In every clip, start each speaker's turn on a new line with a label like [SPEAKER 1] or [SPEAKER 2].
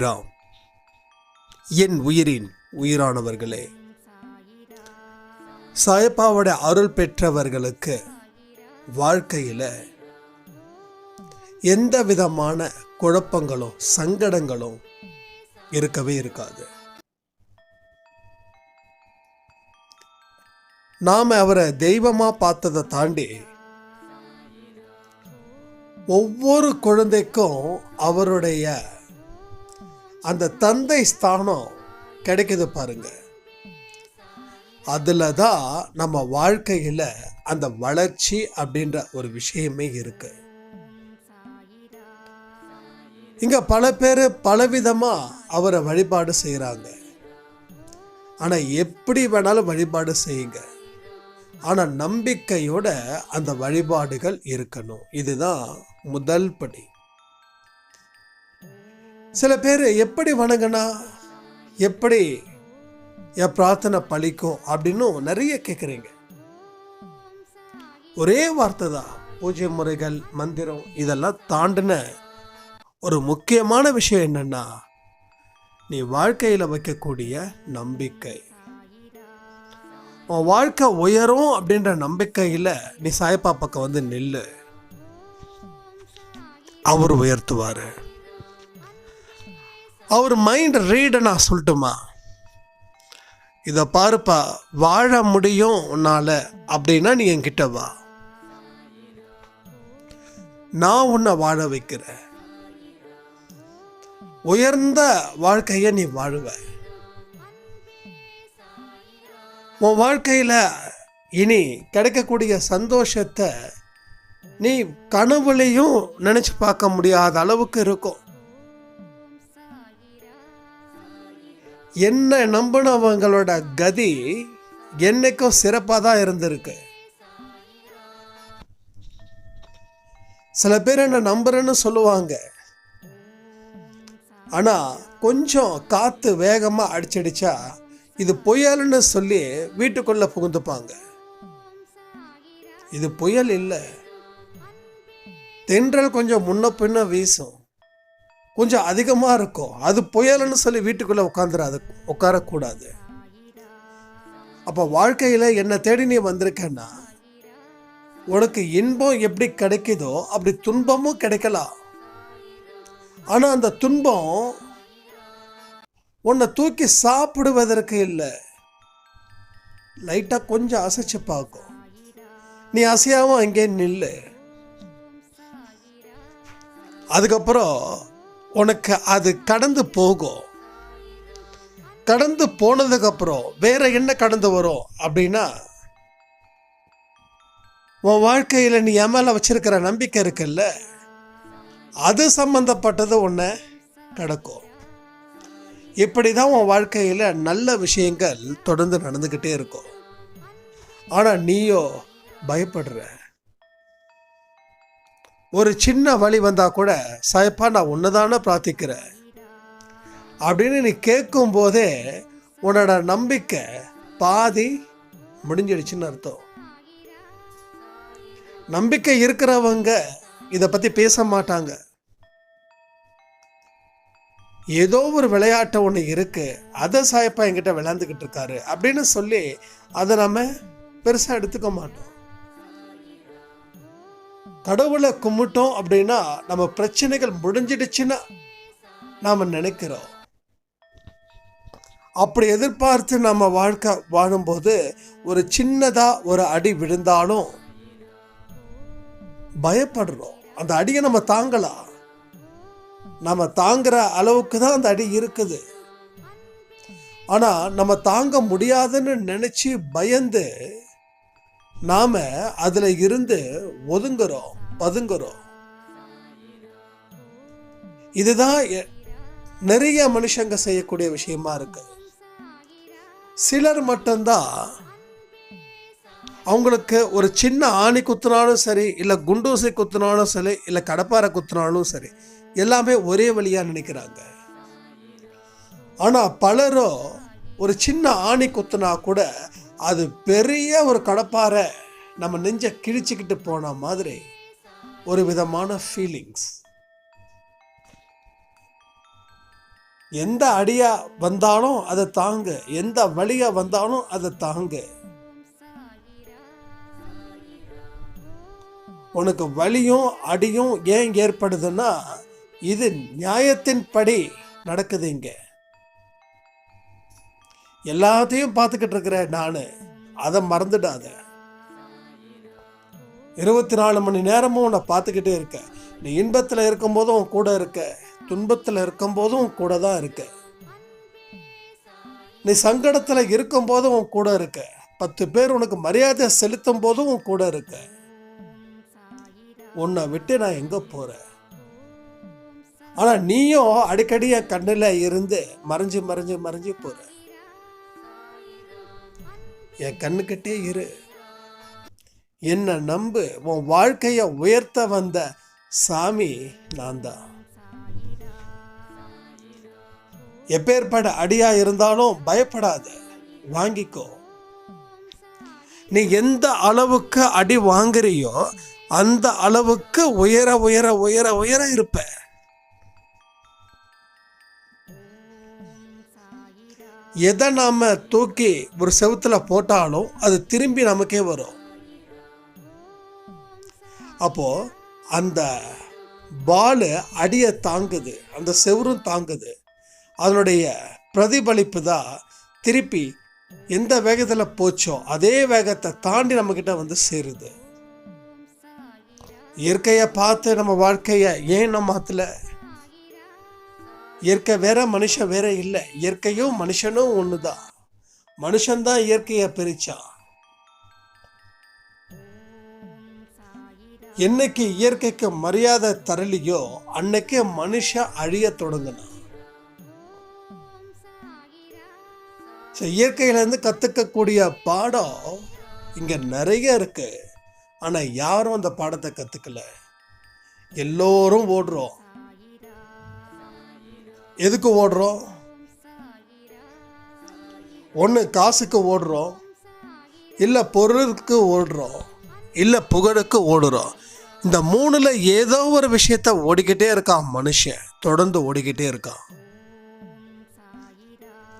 [SPEAKER 1] சைராம் என் உயிரின் உயிரானவர்களே சாயப்பாவோட அருள் பெற்றவர்களுக்கு வாழ்க்கையில் எந்த விதமான குழப்பங்களும் சங்கடங்களும் இருக்கவே இருக்காது. நாம் அவரை தெய்வமாக பார்த்ததை தாண்டி ஒவ்வொரு குழந்தைக்கும் அவருடைய அந்த தந்தை ஸ்தானம் கிடைக்குது பாருங்க. அதில் தான் நம்ம வாழ்க்கையில் அந்த வளர்ச்சி அப்படின்ற ஒரு விஷயமே இருக்கு. இங்க பல பேர் பலவிதமாக அவரை வழிபாடு செய்கிறாங்க ஆனால் எப்படி வேணாலும் வழிபாடு செய்யுங்க. ஆனால் நம்பிக்கையோட அந்த வழிபாடுகள் இருக்கணும். இதுதான் முதல் படி. சில பேர் எப்படி வணங்கினா எப்படி என் பிரார்த்தனை பழிக்கும் அப்படின்னும் நிறைய கேட்குறீங்க ஒரே வார்த்தை தான் பூஜை முறைகள் மந்திரம் இதெல்லாம் தாண்டின ஒரு முக்கியமான விஷயம் என்னன்னா நீ வாழ்க்கையில் வைக்கக்கூடிய நம்பிக்கை. உன் வாழ்க்கை உயரும் அப்படின்ற நம்பிக்கையில் நீ சாயப்பா பக்கம் வந்து நில்லு. அவர் உயர்த்துவார். அவர் மைண்ட் ரீடை நான் சொல்லட்டுமா? இதை பாருப்பா வாழ முடியும் உன்னால் அப்படின்னா நீ என்கிட்ட வா. நான் உன்னை வாழ வைக்கிறேன். உயர்ந்த வாழ்க்கையை நீ வாழுவ. உன் வாழ்க்கையில் இனி கிடைக்கக்கூடிய சந்தோஷத்தை நீ கனவுலையும் நினச்சி பார்க்க முடியாத அளவுக்கு இருக்கும். என்னை நம்பினவங்களோட கதி என்னைக்கும் சிறப்பாக தான் இருந்திருக்கு. சில பேர் என்ன நம்புறேன்னு சொல்லுவாங்க. ஆனால் கொஞ்சம் காற்று வேகமாக அடிச்சடிச்சா இது புயல்னு சொல்லி வீட்டுக்குள்ளே புகுந்துப்பாங்க. இது புயல் இல்லை. தென்றல் கொஞ்சம் முன்ன பின்ன வீசும். கொஞ்சம் அதிகமாக இருக்கும். அது புயல்னு சொல்லி வீட்டுக்குள்ளே உட்காந்துடாது உட்காரக்கூடாது. அப்போ வாழ்க்கையில் என்னை தேடி நீ வந்திருக்கேன்னா உனக்கு இன்பம் எப்படி கிடைக்குதோ அப்படி துன்பமும் கிடைக்கலாம். ஆனால் அந்த துன்பம் உன்னை தூக்கி சாப்பிடுவதற்கு இல்லை. லைட்டாக கொஞ்சம் அசைச்சு பார்க்கும். நீ அசையாம அங்கே நில்லு. அதுக்கப்புறம் உனக்கு அது கடந்து போகும் கடந்து போனதுக்கப்புறம் வேற என்ன கடந்து வரும் அப்படின்னா உன் வாழ்க்கையில் நீ என் மேலே வச்சிருக்கிற நம்பிக்கை இருக்குல்ல அது சம்மந்தப்பட்டது ஒன்று கிடக்கும். இப்படி தான் உன் வாழ்க்கையில் நல்ல விஷயங்கள் தொடர்ந்து நடந்துக்கிட்டே இருக்கும். ஆனால் நீயோ பயப்படுற. ஒரு சின்ன வழி வந்தால் கூட சாயப்பா நான் ஒன்று தானே பிரார்த்திக்கிறேன். அப்படின்னு நீ கேட்கும் போதே உன்னோட நம்பிக்கை பாதி முடிஞ்சிடுச்சுன்னு அர்த்தம். நம்பிக்கை இருக்கிறவங்க இதை பற்றி பேச மாட்டாங்க. ஏதோ ஒரு விளையாட்டு ஒன்று இருக்கு அதை சாயப்பா என்கிட்ட விளையாண்டுக்கிட்டு இருக்காரு அப்படின்னு சொல்லி அதை நம்ம பெருசாக எடுத்துக்க மாட்டோம். கடவுளை கும்பிட்டோம் அப்படின்னா நம்ம பிரச்சனைகள் முடிஞ்சிடுச்சுன்னு நாம் நினைக்கிறோம். அப்படி எதிர்பார்த்து நம்ம வாழ்க்கை வாழும்போது ஒரு சின்னதாக ஒரு அடி விழுந்தாலும் பயப்படுறோம். அந்த அடியை நம்ம தாங்கலாம். நம்ம தாங்குற அளவுக்கு தான் அந்த அடி இருக்குது. ஆனால் நம்ம தாங்க முடியாதுன்னு நினச்சி பயந்து நாம அதில் இருந்து ஒதுங்குறோம் பதுங்குறோம். இதுதான் எ- நிறைய மனுஷங்க செய்யக்கூடிய விஷயமா இருக்கு. சிலர் மட்டும்தான் அவங்களுக்கு ஒரு சின்ன ஆணி குத்துனாலும் சரி இல்லை குண்டூசி குத்துனாலும் சரி இல்லை கடப்பாரை குத்துனாலும் சரி எல்லாமே ஒரே வழியாக நினைக்கிறாங்க. ஆனால் பலரும் ஒரு சின்ன ஆணி குத்துனா கூட அது பெரிய ஒரு கடப்பாரை நம்ம நெஞ்ச கிழிச்சிக்கிட்டு போன மாதிரி ஒரு விதமான ஃபீலிங்ஸ் எந்த அடியா வந்தாலும் அதை தாங்க. எந்த வழியா வந்தாலும் அதை தாங்க. உனக்கு வலியும் அடியும் ஏன் ஏற்படுதுன்னா இது நியாயத்தின்படி நடக்குது இங்கே. எல்லாத்தையும் பார்த்துக்கிட்டு இருக்கிற நான் அதை மறந்துடாத. இருபத்தி நாலு மணி நேரமும் உன்னை பார்த்துக்கிட்டே இருக்க. நீ இன்பத்தில் இருக்கும்போதும் உன் கூட இருக்க. துன்பத்தில் இருக்கும்போதும் கூட தான் இருக்க. நீ சங்கடத்தில் இருக்கும்போதும் உன் கூட இருக்க. பத்து பேர் உனக்கு மரியாதை செலுத்தும் போதும் கூட இருக்க. உன்னை விட்டு நான் எங்கே போகிறேன் ஆனால் நீயும் அடிக்கடி என் கண்ணில் இருந்து மறைஞ்சு மறைஞ்சு மறைஞ்சு போகிற என் கண்ணுக்கிட்டே இரு. என்னை நம்பு உன் வாழ்க்கையை உயர்த்த வந்த சாமி நான் தான் எப்பேற்பட அடியா இருந்தாலும் பயப்படாத வாங்கிக்கோ. நீ எந்த அளவுக்கு அடி வாங்குறியோ அந்த அளவுக்கு உயர உயர உயர உயர இருப்ப. எதை நாம் தூக்கி ஒரு செவுத்துல போட்டாலும் அது திரும்பி நமக்கே வரும். அப்போது அந்த பாலு அடியை தாங்குது அந்த செவுரும் தாங்குது. அதனுடைய பிரதிபலிப்பு தான் திருப்பி எந்த வேகத்தில் போச்சோ அதே வேகத்தை தாண்டி நம்மக்கிட்ட வந்து சேருது. இயற்கையை பார்த்து நம்ம வாழ்க்கையை ஏன் நம்ம அதில் இயற்கை வேற மனுஷன் வேற இல்லை. இயற்கையும் மனுஷனும் ஒன்று தான் மனுஷன்தான் இயற்கையை பிரித்தான் என்னைக்கு இயற்கைக்கு மரியாதை தரலையோ அன்னைக்கு மனுஷன் அழிய தொடங்கினான். ஸோ இயற்கையிலேருந்து கற்றுக்கக்கூடிய பாடம் இங்கே நிறைய இருக்கு. ஆனால் யாரும் அந்த பாடத்தை கற்றுக்கல எல்லோரும் ஓடுறோம். எதுக்கு ஓடுறோம்? ஒன்று காசுக்கு ஓடுறோம். இல்லை பொருளுக்கு ஓடுறோம். இல்லை புகழுக்கு ஓடுறோம். இந்த மூணில் ஏதோ ஒரு விஷயத்த ஓடிக்கிட்டே இருக்கான் மனுஷன். தொடர்ந்து ஓடிக்கிட்டே இருக்கான்.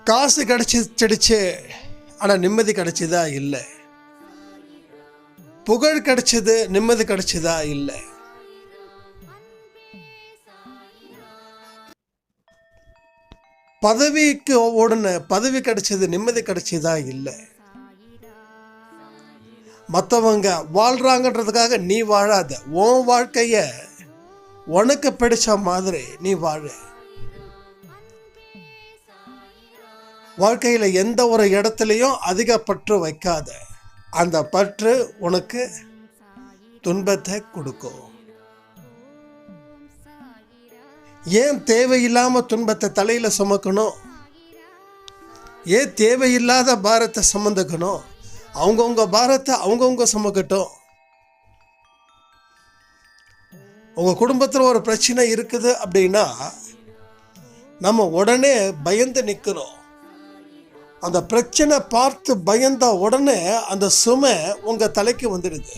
[SPEAKER 1] காசு கிடைச்சிடுச்சு. ஆனால் நிம்மதி கிடைச்சதா இல்லை. புகழ் கிடைச்சது நிம்மதி கிடைச்சதா இல்லை. பதவிக்கு ஓடுன பதவி கிடைச்சது நிம்மதி கிடைச்சதா இல்லை. மற்றவங்க வாழ்கிறாங்கன்றதுக்காக நீ வாழாத. உன் வாழ்க்கைய உனக்கு பிடிச்ச மாதிரி நீ வாழ. வாழ்க்கையில் எந்த ஒரு இடத்துலையும் அதிக பற்று வைக்காத. அந்த பற்று உனக்கு துன்பத்தை கொடுக்கும். ஏன் தேவையில்லாம துன்பத்தை தலையில சுமக்கணும்? ஏன் தேவையில்லாத பாரத்தை சுமந்துக்கணும்? அவங்கவுங்க பாரத்தை அவங்கவுங்க சுமக்கட்டும். உங்க குடும்பத்தில் ஒரு பிரச்சனை இருக்குது அப்படின்னா நம்ம உடனே பயந்து நிற்கிறோம் அந்த பிரச்சனை பார்த்து பயந்த உடனே அந்த சுமை உங்க தலைக்கு வந்துடுது.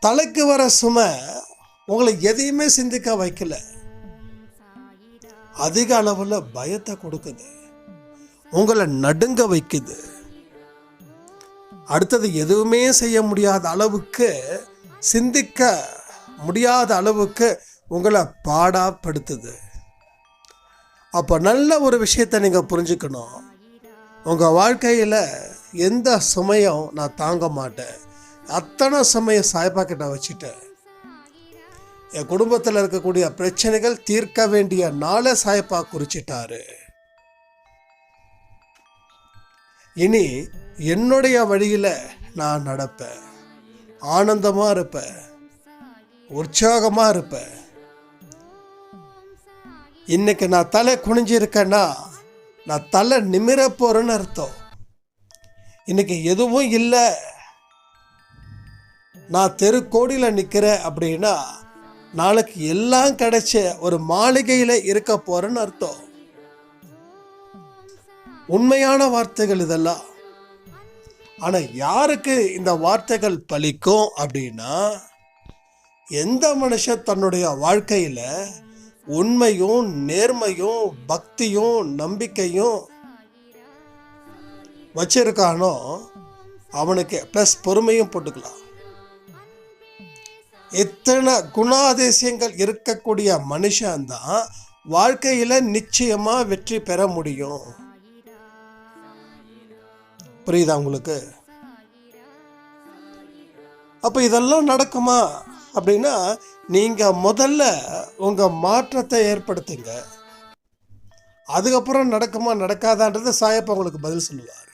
[SPEAKER 1] தலைக்கு வர சுமை உங்களை எதையுமே சிந்திக்க வைக்கல. அதிக அளவில் பயத்தை கொடுக்குது. உங்களை நடுங்க வைக்குது. அடுத்தது எதுவுமே செய்ய முடியாத அளவுக்கு சிந்திக்க முடியாத அளவுக்கு உங்களை பாடாப்படுத்துது. அப்போ நல்ல ஒரு விஷயத்தை நீங்கள் புரிஞ்சுக்கணும். உங்கள் வாழ்க்கையில் எந்த சுமையும் நான் தாங்க மாட்டேன். அத்தனை சுமையை சாய்பா கிட்ட வச்சுட்டேன். என் குடும்பத்தில் இருக்கக்கூடிய பிரச்சனைகள் தீர்க்க வேண்டிய நாளை சாயப்பா குறிச்சிட்டாரு. இனி என்னுடைய வழியில் நான் நடப்பேன். ஆனந்தமாக இருப்பேன். உற்சாகமாக இருப்பேன். இன்னைக்கு நான் தலை குனிஞ்சிருக்கேன்னா நான் தலை நிமிர அர்த்தம். இன்னைக்கு எதுவும் இல்லை. நான் தெருக்கோடியில் நிற்கிறேன் அப்படின்னா நாளைக்கு எல்லாம் கிடைச்ச ஒரு மாளிகையில் இருக்க போறேன்னு அர்த்தம். உண்மையான வார்த்தைகள் இதெல்லாம். ஆனால் யாருக்கு இந்த வார்த்தைகள் பலிக்கும் அப்படின்னா எந்த மனுஷன் தன்னுடைய வாழ்க்கையில் உண்மையும் நேர்மையும் பக்தியும் நம்பிக்கையும் வச்சிருக்கானோ அவனுக்கு ப்ளஸ் பொறுமையும் போட்டுக்கலாம். எத்தனை குணாதிசயங்கள் இருக்கக்கூடிய மனுஷன்தான் வாழ்க்கையில் நிச்சயமாக வெற்றி பெற முடியும். புரியுதா உங்களுக்கு? அப்போ இதெல்லாம் நடக்குமா? அப்படின்னா நீங்கள் முதல்ல உங்கள் மாற்றத்தை ஏற்படுத்துங்க. அதுக்கப்புறம் நடக்குமா நடக்காதான்றது சாயப்பா உங்களுக்கு பதில் சொல்லுவார்.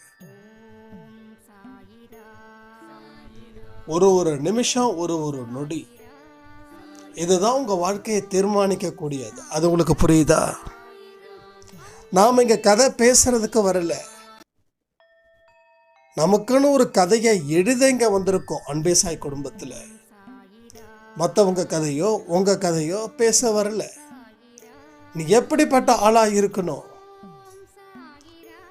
[SPEAKER 1] ஒரு ஒரு நிமிஷம் ஒரு ஒரு நொடி. இதுதான் உங்கள் வாழ்க்கையை தீர்மானிக்கக்கூடியது. அது உங்களுக்கு புரியுதா? நாம் இங்கே கதை பேசுறதுக்கு வரல. நமக்குன்னு ஒரு கதையை எழுத இங்கே வந்திருக்கோம் அன்பேசாய் குடும்பத்தில். மற்றவங்க கதையோ உங்கள் கதையோ பேச வரல. நீ எப்படிப்பட்ட ஆளாக இருக்கணும்?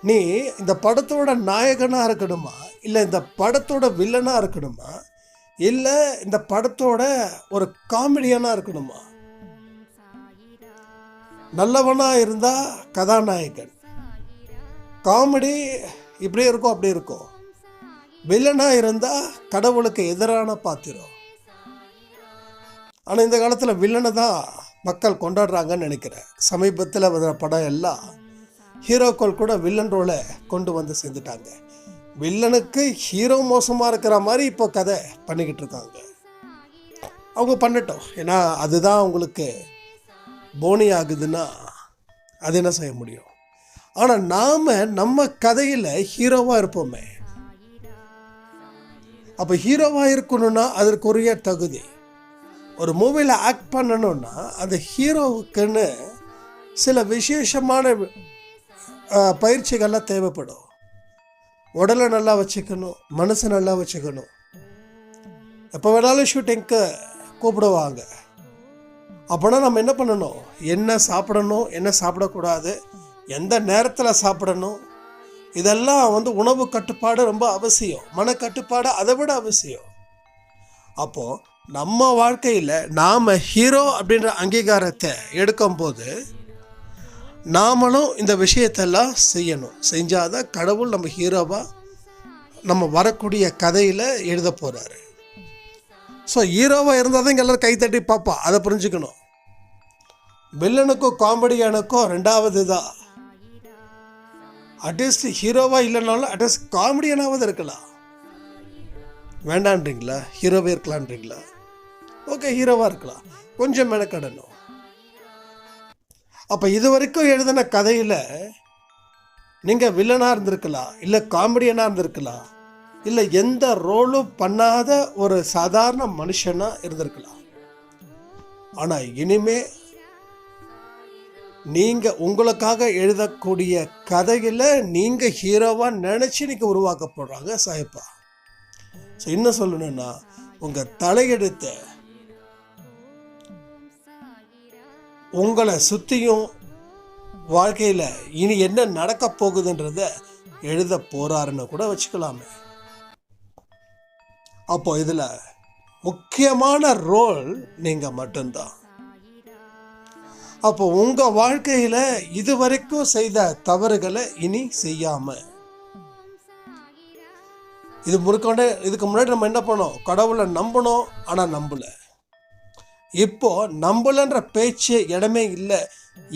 [SPEAKER 1] நீ இந்த படத்தோட நாயகனாக இருக்கணுமா? இல்லை இந்த படத்தோட வில்லனாக இருக்கணுமா? இல்லை இந்த படத்தோட ஒரு காமெடியனாக இருக்கணுமா? நல்லவனாக இருந்தால் கதாநாயகன். காமெடி இப்படி இருக்கும் அப்படி இருக்கும். வில்லனாக இருந்தால் கடவுளுக்கு எதிரான பாத்திரம். ஆனால் இந்த காலத்தில் வில்லனை தான் மக்கள் கொண்டாடுறாங்கன்னு நினைக்கிறேன். சமீபத்தில் வந்த படம் எல்லாம் ஹீரோக்கள் கூட வில்லன் ரோலை கொண்டு வந்து சேர்ந்துட்டாங்க. வில்லனுக்கு ஹீரோ மோசமாக இருக்கிற மாதிரி இப்போ கதை பண்ணிக்கிட்டு இருக்காங்க. அவங்க பண்ணட்டும். ஏன்னா அதுதான் அவங்களுக்கு போனி ஆகுதுன்னா அது என்ன செய்ய முடியும்? ஆனால் நாம் நம்ம கதையில் ஹீரோவாக இருப்போமே. அப்போ ஹீரோவாக இருக்கணும்னா அதற்குரிய தகுதி. ஒரு மூவியில் ஆக்ட் பண்ணணும்னா அந்த ஹீரோவுக்குன்னு சில விசேஷமான பயிற்சிகள்லாம் தேவைப்படும். உடலை நல்லா வச்சுக்கணும் மனசை நல்லா வச்சுக்கணும். எப்போ வேணாலும் ஷூட்டிங்க்கு கூப்பிடுவாங்க. அப்போனா நம்ம என்ன பண்ணணும்? என்ன சாப்பிடணும் என்ன சாப்பிடக்கூடாது எந்த நேரத்தில் சாப்பிடணும்? இதெல்லாம் வந்து உணவு கட்டுப்பாடு ரொம்ப அவசியம். மன கட்டுப்பாடு அதை விட அவசியம். அப்போது நம்ம வாழ்க்கையில் நாம் ஹீரோ அப்படின்ற அங்கீகாரத்தை எடுக்கும்போது நாமளும் இந்த விஷயத்தெல்லாம் செய்யணும். செஞ்சாதான் கடவுள் நம்ம ஹீரோவாக நம்ம வரக்கூடிய கதையில் எழுத போகிறாரு ஸோ ஹீரோவாக இருந்தால் தான் இங்கே எல்லாரும் கைத்தட்டி பார்ப்பா. அதை புரிஞ்சுக்கணும். வில்லனுக்கும் காமெடியானுக்கும் ரெண்டாவது தான் அட்லீஸ்ட் ஹீரோவாக இல்லைனாலும் அட்லீஸ்ட் காமெடியனாவது இருக்கலாம். வேண்டான்றீங்களா? ஹீரோவே இருக்கலான்றீங்களா? ஓகே ஹீரோவாக இருக்கலாம். கொஞ்சம் மெனக்கடணும். அப்போ இது வரைக்கும் எழுதின கதையில் நீங்கள் வில்லனாக இருந்திருக்கலாம் இல்லை காமெடியனாக இருந்திருக்கலாம் இல்லை எந்த ரோலும் பண்ணாத ஒரு சாதாரண மனுஷனாக இருந்திருக்கலாம். ஆனால் இனிமே நீங்கள் உங்களுக்காக எழுதக்கூடிய கதையில் நீங்கள் ஹீரோவாக நினச்சி நீங்கள் உருவாக்க போடுறாங்க சாயப்பா. ஸோ என்ன சொல்லணும்னா உங்கள் தலையெடுத்தை உங்களை சுற்றியும் வாழ்க்கையில் இனி என்ன நடக்க போகுதுன்றத எழுத போகிறாருன்னு கூட வச்சுக்கலாமே. அப்போ இதில் முக்கியமான ரோல் நீங்கள் மட்டும்தான். அப்போ உங்கள் வாழ்க்கையில் இதுவரைக்கும் செய்த தவறுகளை இனி செய்யாமல் இது முறுக்காண்டே இதுக்கு முன்னாடி நம்ம என்ன பண்ணோம்? கடவுளை நம்பணும் ஆனால் நம்பலை. இப்போ நம்மளன்ற பேச்சு இடமே இல்லை.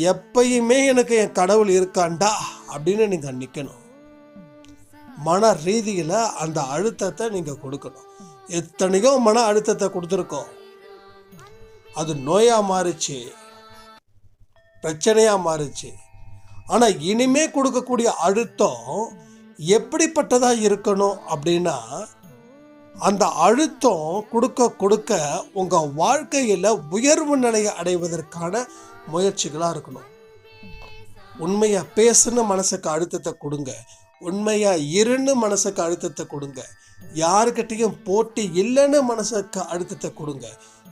[SPEAKER 1] எப்பயுமே எனக்கு என் கடவுள் இருக்காண்டா அப்படின்னு நீங்கள் நிற்கணும் மன ரீதியில் அந்த அழுத்தத்தை நீங்கள் கொடுக்கணும். எத்தனையோ மன அழுத்தத்தை கொடுத்துருக்கோம். அது நோயாக மாறுச்சு. பிரச்சனையாக மாறுச்சு. ஆனால் இனிமே கொடுக்கக்கூடிய அழுத்தம் எப்படிப்பட்டதாக இருக்கணும் அப்படின்னா அந்த அழுத்தம் கொடுக்க கொடுக்க உங்கள் வாழ்க்கையில் உயர்வு நிலையை அடைவதற்கான முயற்சிகளாக இருக்கணும். உண்மையாக பேசுன்னு மனசுக்கு அழுத்தத்தை கொடுங்க. உண்மையாக இருன்னு மனசுக்கு அழுத்தத்தை கொடுங்க. யாருக்கிட்டையும் போட்டி இல்லைன்னு மனசுக்கு அழுத்தத்தை கொடுங்க.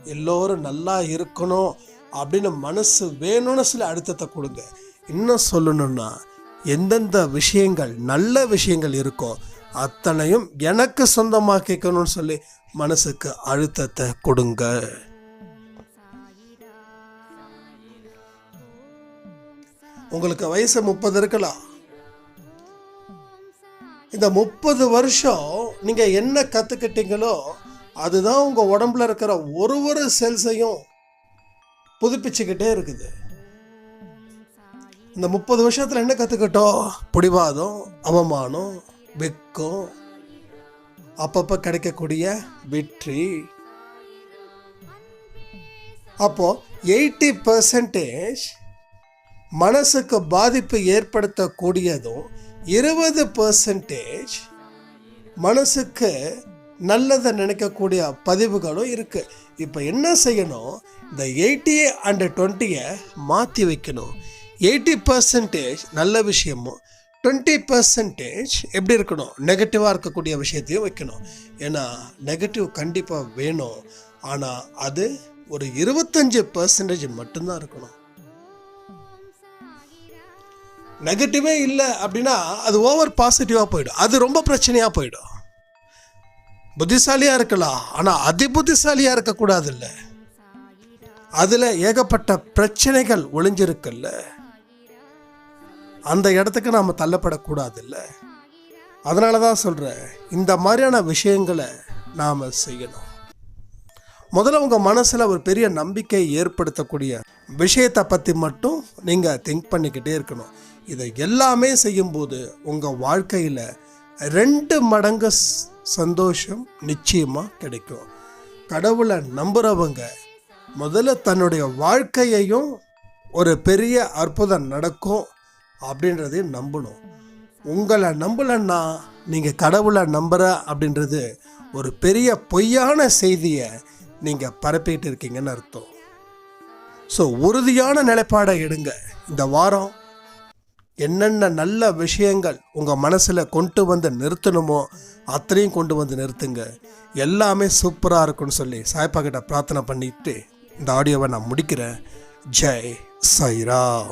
[SPEAKER 1] எல்லோரும் நல்லா இருக்கணும் அப்படின்னு மனசு வேணும்னு சில அழுத்தத்தை கொடுங்க. இன்னும் சொல்லணும்னா எந்தெந்த விஷயங்கள் நல்ல விஷயங்கள் இருக்கோ அத்தனையும் எனக்கு சொந்தமாக்கிக்கணும்னு சொல்லி மனசுக்கு அழுத்தத்தை கொடுங்க. உங்களுக்கு வயசு முப்பது இருக்கலாம் இந்த முப்பது வருஷம் நீங்க என்ன கத்துக்கிட்டீங்களோ அதுதான் உங்க உடம்புல இருக்கிற ஒரு ஒரு செல்ஸையும் புதுப்பிச்சுக்கிட்டே இருக்குது. இந்த முப்பது வருஷத்துல என்ன கத்துக்கிட்டோம்? பிடிவாதம் அவமானம் வெக்கம் அப்பப்போ கிடைக்கக்கூடிய வெற்றி. அப்போது எயிட்டி பர்சன்டேஜ் மனசுக்கு பாதிப்பு ஏற்படுத்தக்கூடியதும் இருபது பர்சன்டேஜ் மனசுக்கு நல்லதை நினைக்கக்கூடிய பதிவுகளும் இருக்குது இப்போ என்ன செய்யணும்? இந்த எயிட்டி அண்ட் டுவெண்ட்டியை மாற்றி வைக்கணும். எயிட்டி பர்சன்டேஜ் நல்ல விஷயமும் டுவெண்ட்டி பர்சன்டேஜ் எப்படி இருக்கணும்? நெகட்டிவாக இருக்கக்கூடிய விஷயத்தையும் வைக்கணும். ஏன்னா நெகட்டிவ் கண்டிப்பாக வேணும். ஆனால் அது ஒரு இருபத்தஞ்சு பர்சன்டேஜ் மட்டும்தான் இருக்கணும். நெகட்டிவே இல்லை அப்படின்னா அது ஓவர் பாசிட்டிவாக போயிடும். அது ரொம்ப பிரச்சனையாக போயிடும். புத்திசாலியாக இருக்கலாம். ஆனால் அதி புத்திசாலியாக இருக்கக்கூடாதுல்ல. அதில் ஏகப்பட்ட பிரச்சனைகள் ஒளிஞ்சிருக்குல்ல. அந்த இடத்துக்கு நாம் தள்ளப்படக்கூடாதுல்ல. அதனால தான் சொல்கிறேன் இந்த மாதிரியான விஷயங்களை நாம் செய்யணும். முதல்ல உங்கள் மனசில் ஒரு பெரிய நம்பிக்கை ஏற்படுத்தக்கூடிய விஷயத்தை பற்றி மட்டும் நீங்கள் திங்க் பண்ணிக்கிட்டே இருக்கணும். இதை எல்லாமே செய்யும்போது உங்கள் வாழ்க்கையில் ரெண்டு மடங்கு சந்தோஷம் நிச்சயமாக கிடைக்கும். கடவுளை நம்புகிறவங்க முதல்ல தன்னுடைய வாழ்க்கையையும் ஒரு பெரிய அற்புதம் நடக்கும். அப்படின்றதையும் நம்பணும். உங்களை நம்பலன்னா நீங்கள் கடவுளை நம்புற அப்படின்றது ஒரு பெரிய பொய்யான செய்தியை நீங்கள் பரப்பிட்டு இருக்கீங்கன்னு அர்த்தம். ஸோ உறுதியான நிலைப்பாடை எடுங்க. இந்த வாரம் என்னென்ன நல்ல விஷயங்கள் உங்கள் மனசில் கொண்டு வந்து நிறுத்தணுமோ அத்தனையும் கொண்டு வந்து நிறுத்துங்க. எல்லாமே சூப்பராக இருக்கும்னு சொல்லி சாய்ப்பா கிட்ட பிரார்த்தனை பண்ணிட்டு இந்த ஆடியோவை நான் முடிக்கிறேன். ஜெய் சாய்ராம்.